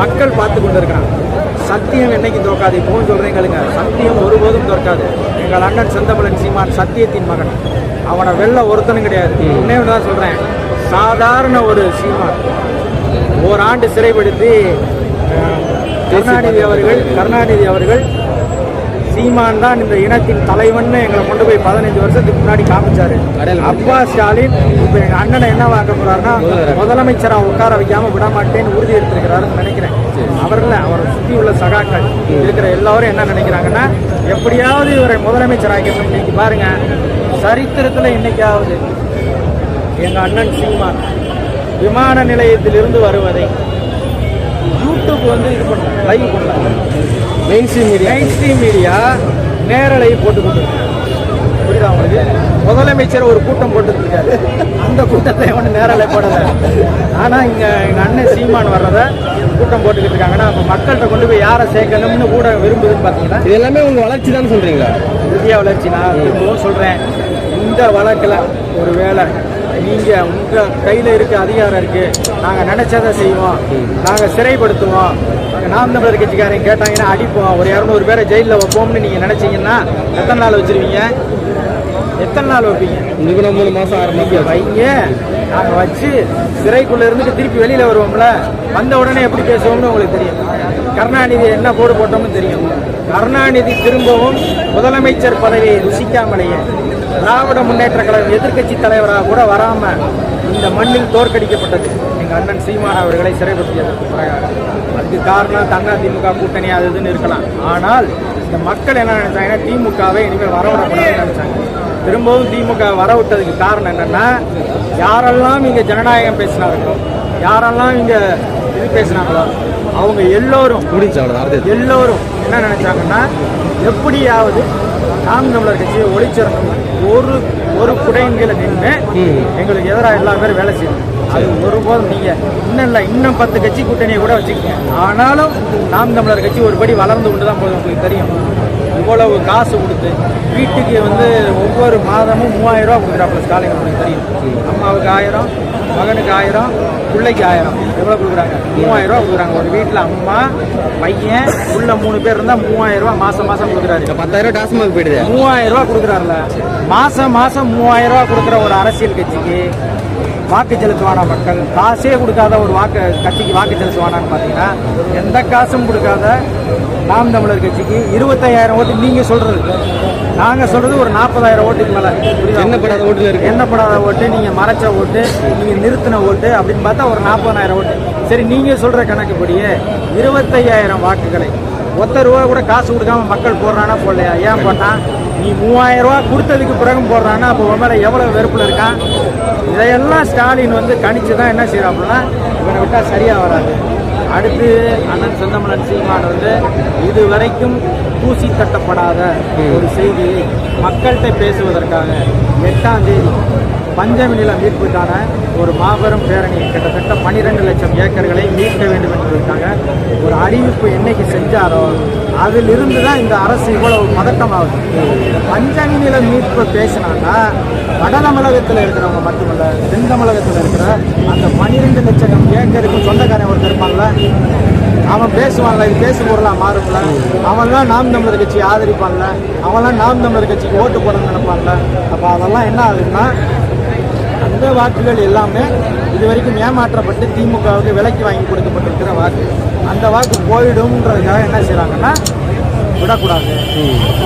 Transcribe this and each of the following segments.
மக்கள் பார்த்து கொண்டு இருக்கிறாங்க சத்தியம் என்னைக்கு தோக்காது இப்பவும் சொல்றேன் கேளுங்க. சத்தியம் ஒருபோதும் தோற்காது எங்கள் அண்ணன் செந்தமிழன் சீமான் சத்தியத்தின் மகன். அவனை வெல்ல ஒருத்தனும் கிடையாது. இன்னே தான் சொல்றேன். சாதாரண ஒரு சீமான். ஓராண்டு சிறைப்படுத்தி கருணாநிதி அவர்கள் கருணாநிதி அவர்கள் சீமான் தான் இந்த இனத்தின் தலைவன் எங்களை கொண்டு போய் பதினஞ்சு வருஷத்துக்கு முன்னாடி காமிச்சாரு. அப்பா ஸ்டாலின் இப்ப எங்க அண்ணனை என்ன வாங்க போறாருன்னா முதலமைச்சரா உட்கார வைக்காம விட மாட்டேன்னு உறுதி எடுத்திருக்கிறாருன்னு நினைக்கிறேன். அவர்கள் அவரை சுத்தி உள்ள சகாக்கள் இருக்கிற எல்லாரும் என்ன நினைக்கிறாங்கன்னா எப்படியாவது இவரை முதலமைச்சர் ஆக்கணும் இன்னைக்கு பாருங்க சரித்திரத்துல இன்னைக்காவது எங்க அண்ணன் சீமான் விமான நிலையத்திலிருந்து வருவதை யூடியூப் வந்து இது பண்ண லைவ் பண்ணல mainstream media mainstream media நேரலை போட்டு கொடுத்துருக்கு புரியுதா உங்களுக்கு? முதலமைச்சர் ஒரு கூட்டம் போட்டுருக்காரு அந்த கூட்டத்தை அவனு நேரலை போடல. ஆனா இங்க எங்க அண்ணன் சீமான் வர்றத கூட்டம் போட்டுக்கிட்டு இருக்காங்கன்னா அப்ப மக்கள்கிட்ட கொண்டு போய் யாரை சேர்க்கணும்னு கூட விரும்புதுன்னு பாத்தீங்கன்னா இது எல்லாமே உங்க வளர்ச்சி தான் சொல்றீங்களா? இந்தியா வளர்ச்சி. நான் திரும்பவும் சொல்றேன். இந்த வழக்கில் ஒரு வேளை நீங்க உங்க கையில இருக்க அதிகாரம் இருக்கு. நாங்க நினைச்சதை செய்வோம். நாங்க சிறைப்படுத்துவோம். நாம் தமிழர் கட்சிக்காரங்க கேட்டாங்கன்னா அடிப்போம். ஒரு இரநூறு பேரை ஜெயிலில் வைப்போம்னு நீங்க நினைச்சீங்கன்னா எத்தனை நாள் வச்சிருவீங்க? எத்தனை நாள் வைப்பீங்க? இன்னும் மூணு மாசம் ஆறு வைங்க. நாங்க வச்சு சிறைக்குள்ள இருந்துட்டு திருப்பி வெளியில வருவோம்ல. வந்த உடனே எப்படி பேசுவோம்னு உங்களுக்கு தெரியும். கருணாநிதி என்ன போடு போட்டோம்னு தெரியும். கருணாநிதி திரும்பவும் முதலமைச்சர் பதவியை ருசிக்காமலேயே திராவிட முன்னேற்ற கழகம் எதிர்க்கட்சி தலைவராக கூட வராம இந்த மண்ணில் தோற்கடிக்கப்பட்டது. எங்க அண்ணன் சீமான் அவர்களை சிறைப்படுத்தியதற்கு பிறகு. அதுக்கு காரணம் தன்னா திமுக கூட்டணி அது இதுன்னு இருக்கலாம். ஆனால் இந்த மக்கள் என்ன நினைச்சாங்கன்னா திமுகவை இனிமேல் வரவிடக்கூடாதுன்னு நினைச்சாங்க. திரும்பவும் திமுக வர விட்டதுக்கு காரணம் என்னன்னா யாரெல்லாம் இங்க ஜனநாயகம் பேசினார்களோ யாரெல்லாம் இங்க இது பேசினாங்களோ அவங்க எல்லோரும் எல்லோரும் என்ன நினைச்சாங்கன்னா எப்படியாவது நாம் தமிழர் கட்சியை ஒளிச்சிடணும் ஒரு ஒரு குடைங்கில நின்று எங்களுக்கு எதிராக எல்லா பேரும் வேலை செய்யணும். அது ஒருபோதும் நீங்க இன்னும் இல்லை இன்னும் பத்து கட்சி கூட்டணியை கூட வச்சுக்கோங்க. ஆனாலும் நாம் தமிழர் கட்சி ஒரு படி வளர்ந்து கொண்டு தான் போகுது உங்களுக்கு தெரியும். இவ்வளவு காசு கொடுத்து வீட்டுக்கு வந்து ஒவ்வொரு மாதமும் மூவாயிரம் ரூபா கொடுக்குறாப்புல ஸ்டாலின் உங்களுக்கு தெரியும். அம்மாவுக்கு ஆயிரம் மகனுக்கு ஆயிரம் பிள்ளைக்கு ஆயிரம். எவ்வளோ கொடுக்குறாங்க? மூவாயிரம் ரூபா கொடுக்குறாங்க. ஒரு வீட்டில் அம்மா பையன் உள்ள மூணு பேர் இருந்தால் மூவாயிரம் ரூபா மாசம் மாசம் கொடுக்குறாரு. பத்தாயிரம் டாஸ்மாக் போயிடுது. மூவாயிரம் ரூபா கொடுக்குறாருல. மாசம் மாசம் மூவாயிரம் ரூபா கொடுக்குற ஒரு அரசியல் கட்சிக்கு வாக்கு செலுத்துவானா மக்கள்? காசே கொடுக்காத ஒரு வாக்கு கட்சிக்கு வாக்கு செலுத்துவானான்னு பார்த்தீங்கன்னா எந்த காசும் கொடுக்காத நாம் தமிழர் கட்சிக்கு இருபத்தையாயிரம் ஓட்டு நீங்க சொல்றது. நாங்க சொல்றது ஒரு நாற்பதாயிரம் ஓட்டுக்கு மேல? எண்ணப்படாத ஓட்டுல இருக்கு. எண்ணப்படாத ஓட்டு? நீங்க மறைச்ச ஓட்டு நீங்க நிறுத்தின ஓட்டு அப்படின்னு பார்த்தா ஒரு நாற்பதாயிரம் ஓட்டு. சரி நீங்க சொல்ற கணக்குப்படியே இருபத்தையாயிரம் வாக்குகளை. ஒத்த ரூபா கூட காசு கொடுக்காம மக்கள் போடுறானா போடலையா? ஏன் போட்டான் நீ மூவாயிரம் ரூபா கொடுத்ததுக்கு பிறகும் போடுறானா? அப்போ உன் மேல எவ்வளவு வெறுப்புல இருக்கான் இதையெல்லாம் ஸ்டாலின் வந்து கணிச்சு தான் என்ன செய்யறாப்புனா இவனை விட்டா சரியா வராது. அடுத்து அண்ணன் செந்தமலன் சீமான் வந்து இதுவரைக்கும் தூசி தட்டப்படாத ஒரு செய்தியை மக்கள்கிட்ட பேசுவதற்காக எட்டாம் தேதி பஞ்சமி நில மீட்புக்கான ஒரு மாபெரும் பேரணி. கிட்டத்தட்ட பன்னிரெண்டு லட்சம் ஏக்கர்களை மீட்க வேண்டும் என்பதற்காக ஒரு அறிவிப்பு என்னைக்கு செஞ்சாரோ அதிலிருந்து தான் இந்த அரசு இவ்வளவு பதட்டமாகுது. பஞ்சமி நில மீட்பு பேசினாங்கன்னா வட தமிழகத்தில் இருக்கிறவங்க மட்டுமல்ல தென் தமிழகத்தில் இருக்கிற அந்த பன்னிரெண்டு லட்சம் ஏக்கருக்கு சொந்தக்காரன் ஒருத்தர் இருப்பான்ல. அவன் பேசுவான்ல இது பேசு பொருளாக மாறும்ல. அவன்லாம் நாம் தமிழர் கட்சி ஆதரிப்பான்ல. அவன்லாம் நாம் தமிழர் கட்சிக்கு ஓட்டு போடணும்னு நினைப்பான்ல. அப்போ அதெல்லாம் என்ன ஆகுதுன்னா அந்த வாக்குகள் எல்லாமே இது வரைக்கும் ஏமாற்றப்பட்டு திமுகவுக்கு விலைக்கு வாங்கி கொடுக்கப்பட்டிருக்கிற வாக்கு. அந்த வாக்கு போயிடும்ன்றதுக்காக என்ன செய்கிறாங்கன்னா விடக்கூடாது.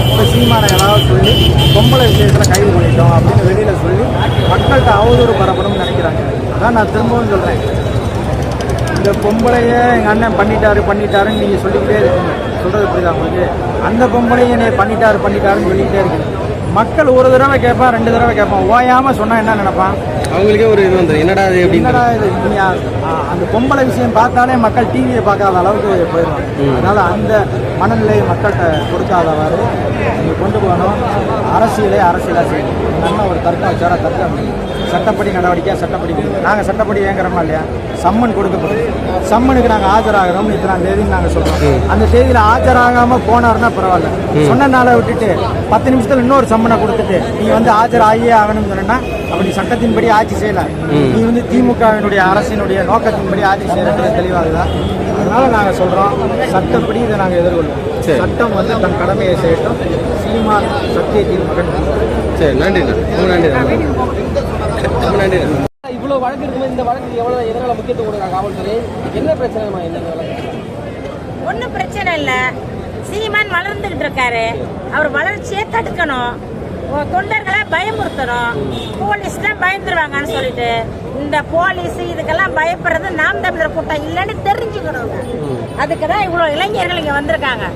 இப்போ சீமானை ஏதாவது சொல்லி பொம்பளை விஷயத்தில் கைது பண்ணிட்டோம் அப்படின்னு வெளியில் சொல்லி மக்கள்கிட்ட அவதூறு பரப்பணும்னு நினைக்கிறாங்க. அதான் நான் திரும்பவும் சொல்கிறேன் இந்த பொம்பளைய எங்கள் அண்ணன் பண்ணிட்டாரு பண்ணிட்டாருன்னு நீங்கள் சொல்லிக்கிட்டே இருக்கீங்க. சொல்கிறது புரியுதா உங்களுக்கு? அந்த பொம்பளையை என்னை பண்ணிட்டாரு பண்ணிட்டாருன்னு சொல்லிக்கிட்டே இருக்கீங்க. மக்கள் ஒரு தடவை கேட்பான் ரெண்டு தடவை கேட்பான். ஓயாமல் சொன்னால் என்ன நினைப்பான்? அவங்களுக்கே ஒரு இது வந்துடும் என்னடா இது என்னடா இது? அந்த பொம்பளை விஷயம் பார்த்தாலே மக்கள் டிவியை பார்க்காத அளவுக்கு போயிடுவாங்க அதனால அந்த மனநிலையை மக்கள்கிட்ட கொடுக்காதவாறு நீங்க கொண்டு போகணும். அரசியலே அரசியலா செய்யணும். அண்ணன் ஒரு தர்க்கம் வச்சாரா தர்க்கம் சட்டப்படி நடவடிக்கை சட்டப்படி நாங்கள் சட்டப்படி ஏங்குறோமா இல்லையா? சம்மன் கொடுக்கப்படும். சம்மனுக்கு நாங்கள் ஆஜராகிறோம் இத்தனாம் தேதின்னு நாங்கள் சொல்றோம். அந்த தேதியில் ஆஜராகாம போனாருன்னா பரவாயில்ல. சொன்ன நாளை விட்டுட்டு பத்து நிமிஷத்துல இன்னொரு சம்மனை கொடுத்துட்டு நீ வந்து ஆஜர் ஆகியே ஆகணும்னு சொன்னா அப்படி சட்டத்தின்படி ஆட்சி செய்யல. நீ வந்து திமுகவினுடைய அரசினுடைய நோக்கத்தின்படி ஆட்சி செய்யறது தெளிவாகுதா அதனால நாங்க சொல்றோம் சட்டப்படி இதை நாங்க எதிர்கொள்வோம். சட்டம் வந்து தன் கடமையை செய்யட்டும். சீமான் சத்தியத்தின் மகன். சரி நன்றிண்ணா ரொம்ப நன்றிண்ணா இவ்வளவு வழக்கு இருக்கும்போது இந்த வழக்கு எவ்வளவு எதனால முக்கியத்துவம் கொடுக்குறாங்க? காவல்துறை என்ன பிரச்சனை என்ன ஒன்றும் பிரச்சனை இல்லை. சீமான் வளர்ந்துகிட்டு இருக்காரு. அவர் வளர்ச்சியை தடுக்கணும். தொண்டர்களை பயமுறுத்தணும். போலீஸ் தான் பயந்துருவாங்கன்னு சொல்லிட்டு இந்த போலீஸ் இதுக்கெல்லாம் பயப்படுறது நாம் தமிழர் கூட்டம் இல்லைன்னு தெரிஞ்சுக்கணுங்க அதுக்கு தான் இவ்வளோ இளைஞர்கள் இங்கே வந்திருக்காங்க.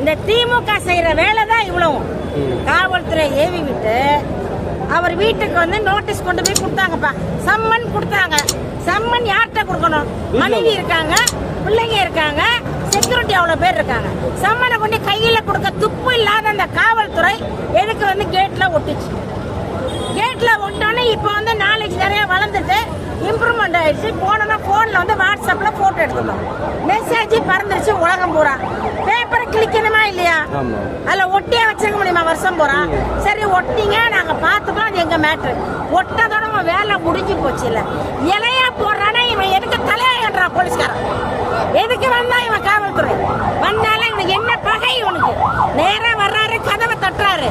இந்த திமுக செய்யற வேலை தான் இவ்வளவும். காவல்துறை ஏவி விட்டு அவர் வீட்டுக்கு வந்து நோட்டீஸ் கொண்டு போய் கொடுத்தாங்கப்பா. சம்மன் கொடுத்தாங்க. சம்மன் யார்கிட்ட கொடுக்கணும்? மனைவி இருக்காங்க பிள்ளைங்க இருக்காங்க செக்யூரிட்டி அவ்வளவு பேர் இருக்காங்க. சம்மனை கொண்டு கையில கொடுக்க துப்பு இல்லாத அந்த காவல்துறை எதுக்கு வந்து கேட்ல ஒட்டுச்சு? கேட்ல ஒட்டோன்னே இப்போ வந்து நாலேஜ் நிறைய வளர்ந்துட்டு இம்ப்ரூவ்மெண்ட் ஆயிடுச்சு. போனோம்னா போன்ல வந்து வாட்ஸ்அப்ல போட்டோ எடுத்துக்கலாம் மெசேஜ் பறந்துருச்சு உலகம் பூரா. கிளிக்கணுமா இல்லையா. அதுல ஒட்டியே வச்சிருக்க முடியுமா? வருஷம் பூரா. சரி ஒட்டிங்க நாங்க பார்த்துக்கலாம் அது எங்க மேட்ரு ஒட்டதோட உன் வேலை முடிஞ்சு போச்சு இல்ல? இலையா போடுறானா இவன் எதுக்கு தலையாடுறா போலீஸ்காரன்? எதுக்கு வந்தா இவன் காவல்துறை? வந்தாலும் இவனுக்கு என்ன பகை இவனுக்கு? நேரா வர்றாரு கதவை தட்டுறாரு.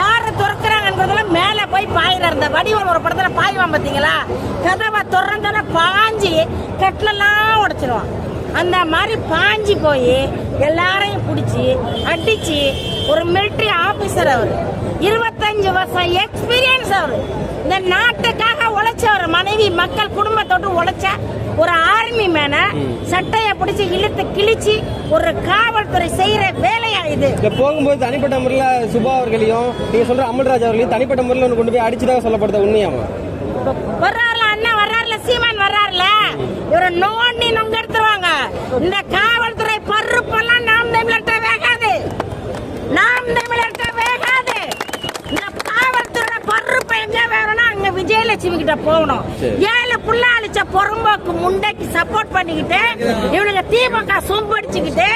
யாரு திறக்கிறாங்கன்றதுல மேல போய் பாயிறாரு. இந்த வடிவல் ஒரு படத்துல பாய்வான் பாத்தீங்களா? கதவை திறந்தோட பாஞ்சு கட்டிலெல்லாம் உடைச்சிருவான். அந்த மாதிரி பாஞ்சு போய் எல்லாரையும் பிடிச்சி அடிச்சு ஒரு மிலிட்டரி ஆபீசர் அவர். இருபத்தஞ்சு வருஷம் எக்ஸ்பீரியன்ஸ் அவர். இந்த நாட்டுக்காக உழைச்சவர் மனைவி மக்கள் குடும்பத்தோடு உழைச்ச ஒரு ஆர்மி மேன சட்டைய பிடிச்சு இழுத்து கிழிச்சு ஒரு காவல்துறை செய்யற வேலையா இது? போகும்போது தனிப்பட்ட முறையில் சுபா அவர்களையும் நீங்க சொல்ற அமல்ராஜ் அவர்களையும் தனிப்பட்ட முறையில் கொண்டு போய் அடிச்சுதான் சொல்லப்படுது உண்மையாமா வர்றாருல அண்ணன் வர்றாருல சீமான் வர்றாருல. இவரை நோண்டி நொங்க எடுத்துருவாங்க இந்த காவல்துறை பருப்பெல்லாம் நாம் தமிழர்கிட்ட வேகாது. நாம் தமிழர்கிட்ட வேகாது. இந்த காவல்துறை பருப்பு எங்க வேணும்னா அங்க விஜயலட்சுமி கிட்ட போகணும். ஏழு புள்ள அழிச்ச பொறும்போக்கு முண்டைக்கு சப்போர்ட் பண்ணிக்கிட்டு இவனுங்க திமுக சொம்படிச்சுக்கிட்டு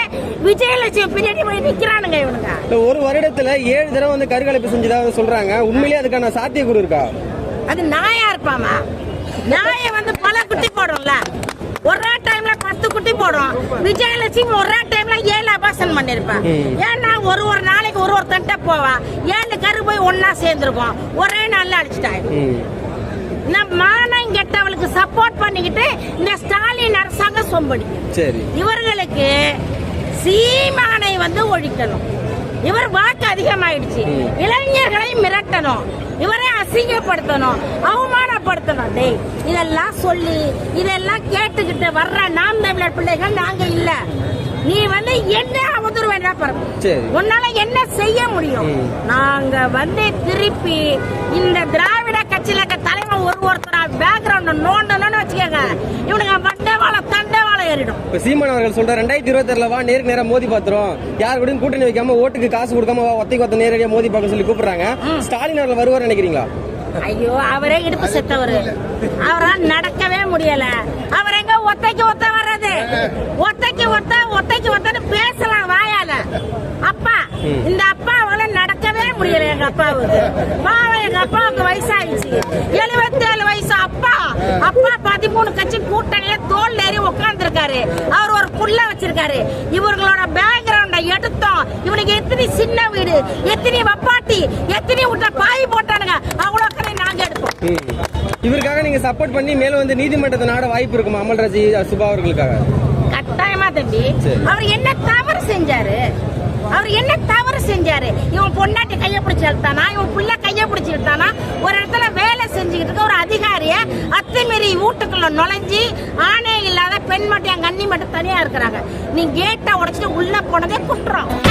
விஜயலட்சுமி பின்னாடி போய் நிக்கிறானுங்க இவனுங்க. ஒரு வருடத்துல ஏழு தடவை வந்து கருக்கலைப்பு செஞ்சதாக சொல்றாங்க. உண்மையிலேயே அதுக்கான சாத்தியக்கூறு இருக்கா? அது நாயா இருப்பாமா? விஜயலட்சுமி ஒரே டைம்ல ஏழு அபாசன் பண்ணிருப்பேன் ஏன்னா ஒரு ஒரு நாளைக்கு ஒரு ஒரு தட்டை போவா. ஏழு கரு போய் ஒன்னா சேர்ந்துருக்கும். ஒரே நாள்ல அடிச்சுட்டாங்க இந்த மானம் கெட்டவளுக்கு சப்போர்ட் பண்ணிக்கிட்டு இந்த ஸ்டாலின் அரசாங்கம் சொம்படி. இவர்களுக்கு சீமானை வந்து ஒழிக்கணும். இவர் வாக்கு அதிகமாயிடுச்சு. இளைஞர்களை மிரட்டணும். இவரை அசிங்கப்படுத்தணும். அவமானப்படுத்தணும். டேய் இதெல்லாம் சொல்லி இதெல்லாம் கேட்டுக்கிட்டு வர்ற நாம் தமிழர் பிள்ளைகள் நாங்க இல்ல. நீ வந்து என்ன அவதூறு வேண்டா சரி. உன்னால என்ன செய்ய முடியும்? நாங்க வந்து திருப்பி இந்த திராவிட கட்சியில இருக்க தலைவன் ஒரு ஒருத்தரா பேக்ரவுண்ட் நோண்டணும்னு வச்சுக்கோங்க. இவனுங்க ஏறிடும் இப்ப சீமான் அவர்கள் சொல்ற ரெண்டாயிரத்தி இருபத்தி வா நேருக்கு நேரா மோதி பாத்துறோம். யார் கூடயும் கூட்டணி வைக்காம ஓட்டுக்கு காசு கொடுக்காம வா, ஒத்தைக்கு ஒத்த நேரடியா மோதி பார்க்க சொல்லி கூப்பிடுறாங்க. ஸ்டாலின் அவர்கள் வருவார் நினைக்கிறீங்களா? ஐயோ அவரே இடுப்பு செத்தவரு. அவரால் நடக்கவே முடியல. அவர் எங்க ஒத்தைக்கு ஒத்த வர்றது? ஒத்தைக்கு ஒத்த ஒத்தைக்கு ஒத்தன்னு பேசலாம் வாயால. அப்பா இந்த அப்பாவால நடக்கவே முடியல எங்க அப்பாவுக்கு. பாவம் எங்க அப்பாவுக்கு வயசாயிடுச்சு. எழுபத்தி ஏழு வயசு அப்பா. அப்பா பதிமூணு கட்சி கூட்டணியில தோல் ஏறி உட்கார்ந்துருக்காரு அவர் ஒரு புள்ள வச்சிருக்காரு. இவர்களோட பேக்ரவுண்ட எடுத்தோம். இவனுக்கு எத்தனை சின்ன வீடு எத்தனை வப்பாட்டி எத்தனை விட்ட பாய் போட்டானுங்க அவ்வளோ கடை நாங்க எடுப்போம் இவருக்காக நீங்க சப்போர்ட் பண்ணி மேல வந்து நீதிமன்றத்தை நாட வாய்ப்பு இருக்குமா அமல்ராஜ் சுபா அவர்களுக்காக. கட்டாயமா தம்பி. அவர் என்ன தவறு செஞ்சாரு? அவர் என்ன தவறு செஞ்சாரு? இவன் பொண்டாட்டி கைய பிடிச்சு இழுத்தானா இவன் புள்ள கைய பிடிச்சு இழுத்தானா? ஒரு இடத்துல செஞ்சுக்கிட்டு இருக்க ஒரு அதிகாரிய அத்துமீறி வீட்டுக்குள்ள நுழைஞ்சி ஆணை இல்லாத பெண் மட்டும் என் கண்ணி மட்டும் தனியா இருக்கிறாங்க. நீ கேட்டை உடைச்சிட்டு உள்ள போனதே குற்றம்.